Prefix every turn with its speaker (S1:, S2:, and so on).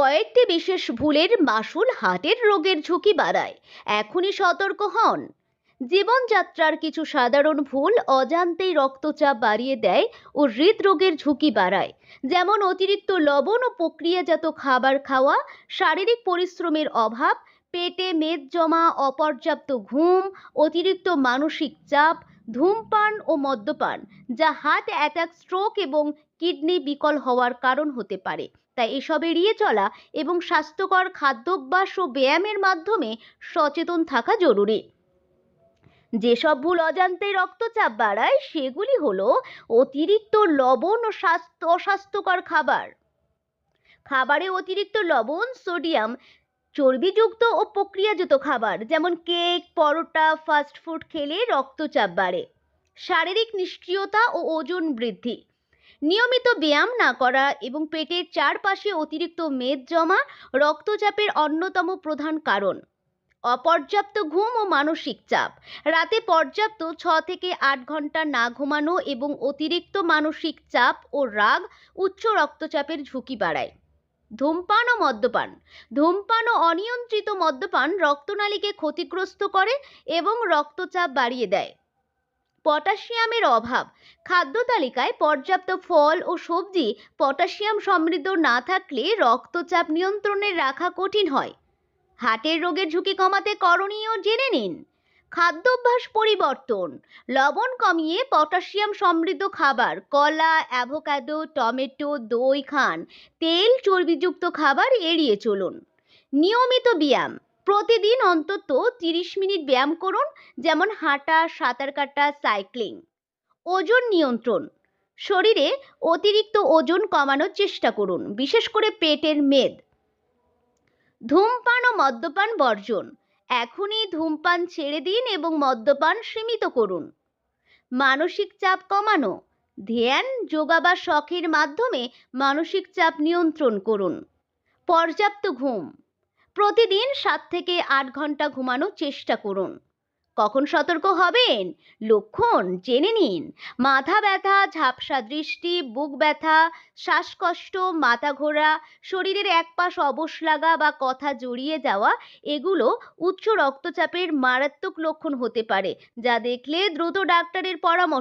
S1: কয়েকটি বিশেষ ভুলের মাসুল হার্টের রোগের ঝুঁকি বাড়ায়। এখনই সতর্ক হন। জীবনযাত্রার কিছু সাধারণ ভুল অজান্তেই রক্তচাপ বাড়িয়ে দেয় ও হৃদরোগের ঝুঁকি বাড়ায়, যেমন অতিরিক্ত লবণ ও প্রক্রিয়াজাত খাবার খাওয়া, শারীরিক পরিশ্রমের অভাব, পেটে মেদ জমা, অপর্যাপ্ত ঘুম, অতিরিক্ত মানসিক চাপ, ধূমপান ও মদ্যপান, যা হার্ট অ্যাটাক, স্ট্রোক এবং কিডনি বিকল হওয়ার কারণ হতে পারে। তাই এসব এড়িয়ে চলা এবং স্বাস্থ্যকর খাদ্যাভ্যাস ও ব্যায়ামের মাধ্যমে সচেতন থাকা জরুরি। যেসব ভুল অজান্তে রক্তচাপ বাড়ায়, সেগুলি হলো অতিরিক্ত লবণ ও স্বাস্থ্য, অস্বাস্থ্যকর খাবার। খাবারে অতিরিক্ত লবণ, সোডিয়াম, চর্বিযুক্ত ও প্রক্রিয়াজাত খাবার, যেমন কেক, পরোটা, ফাস্ট ফুড খেলে রক্তচাপ বাড়ে। শারীরিক নিষ্ক্রিয়তা ও ওজন বৃদ্ধি। নিয়মিত ব্যায়াম না করা এবং পেটের চারপাশে অতিরিক্ত মেদ জমা রক্তচাপের অন্যতম প্রধান কারণ। অপর্যাপ্ত ঘুম ও মানসিক চাপ। রাতে পর্যাপ্ত ছ থেকে আট ঘণ্টা না ঘুমানো এবং অতিরিক্ত মানসিক চাপ ও রাগ উচ্চ রক্তচাপের ঝুঁকি বাড়ায়। ধূমপান ও মদ্যপান। ধূমপান ও অনিয়ন্ত্রিত মদ্যপান রক্তনালীকে ক্ষতিগ্রস্ত করে এবং রক্তচাপ বাড়িয়ে দেয়। পটাশিয়ামের অভাব। খাদ্য তালিকায় পর্যাপ্ত ফল ও সবজি পটাশিয়াম সমৃদ্ধ না থাকলে রক্তচাপ নিয়ন্ত্রণে রাখা কঠিন হয়। হার্টের রোগের ঝুঁকি কমাতে করণীয় জেনে নিন। খাদ্যাভ্যাস পরিবর্তন। লবণ কমিয়ে পটাশিয়াম সমৃদ্ধ খাবার কলা, অ্যাভোকাডো, টমেটো, দই খান। তেল চর্বিযুক্ত খাবার এড়িয়ে চলুন। নিয়মিত ব্যায়াম। প্রতিদিন অন্তত তিরিশ মিনিট ব্যায়াম করুন, যেমন হাঁটা, সাঁতার কাটা, সাইক্লিং। ওজন নিয়ন্ত্রণ। শরীরে অতিরিক্ত ওজন কমানোর চেষ্টা করুন, বিশেষ করে পেটের মেদ। ধূমপান ও মদ্যপান বর্জন। এখনই ধূমপান ছেড়ে দিন এবং মদ্যপান সীমিত করুন। মানসিক চাপ কমানো। ধ্যান, যোগা বা শখের মাধ্যমে মানসিক চাপ নিয়ন্ত্রণ করুন। পর্যাপ্ত ঘুম। প্রতিদিন সাত থেকে আট ঘণ্টা ঘুমানোর চেষ্টা করুন। কখন সতর্ক হবেন? লক্ষণ জেনে নিন। মাথা ব্যথা, ঝাপসা দৃষ্টি, বুক ব্যথা, শ্বাসকষ্ট, মাথা ঘোরা, শরীরের এক পাশ অবশ লাগা বা কথা জড়িয়ে যাওয়া, এগুলো উচ্চ রক্তচাপের মারাত্মক লক্ষণ হতে পারে, যা দেখলে দ্রুত ডাক্তারের পরামর্শ